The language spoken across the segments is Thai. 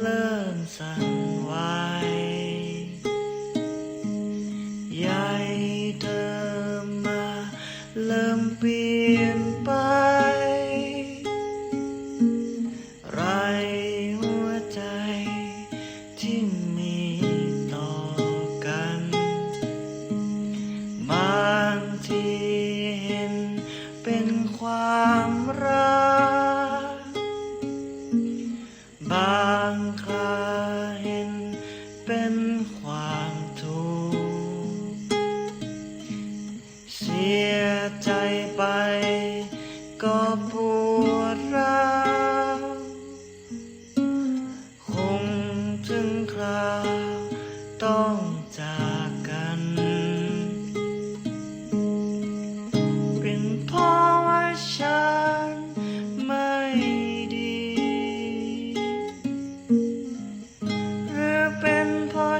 เริ่มสั่นไหวใหญ่เธอมา เริ่มเปลี่ยนไปางคาเห็นเป็นความทุกข์เสียใจไปก็ปวด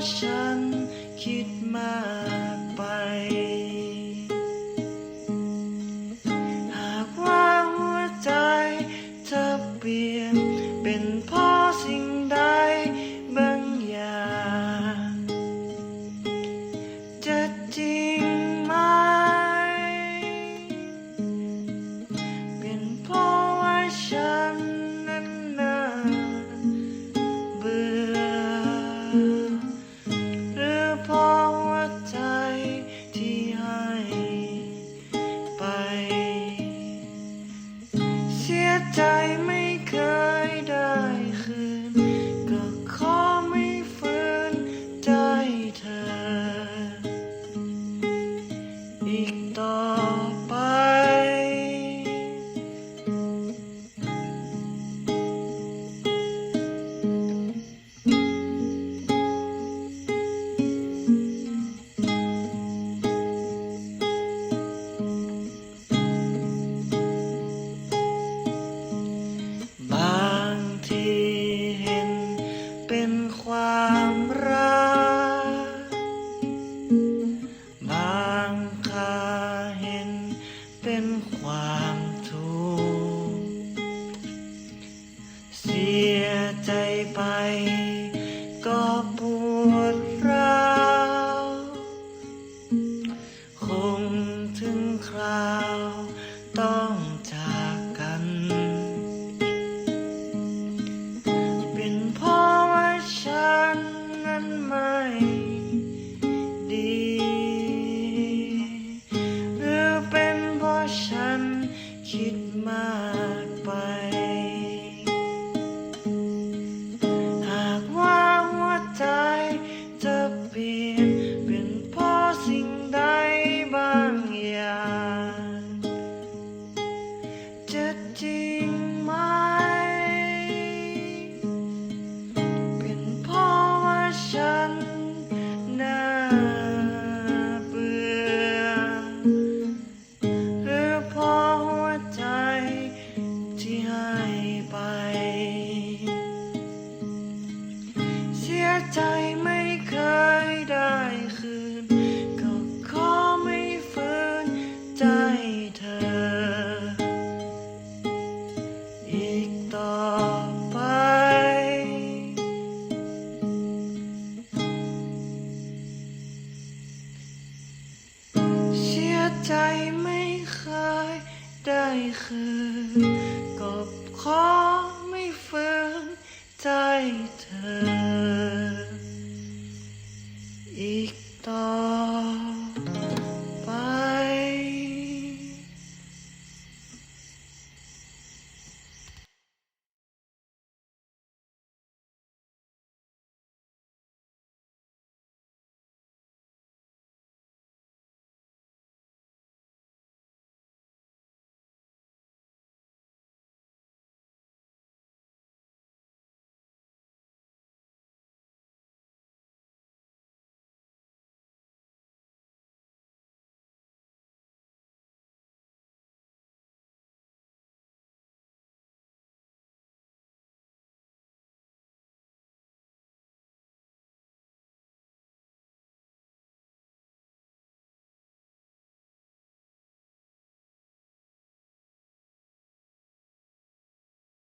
shine. mundo. เป็นความ keep my คืนกบขอไม่ฝืนใจเธอ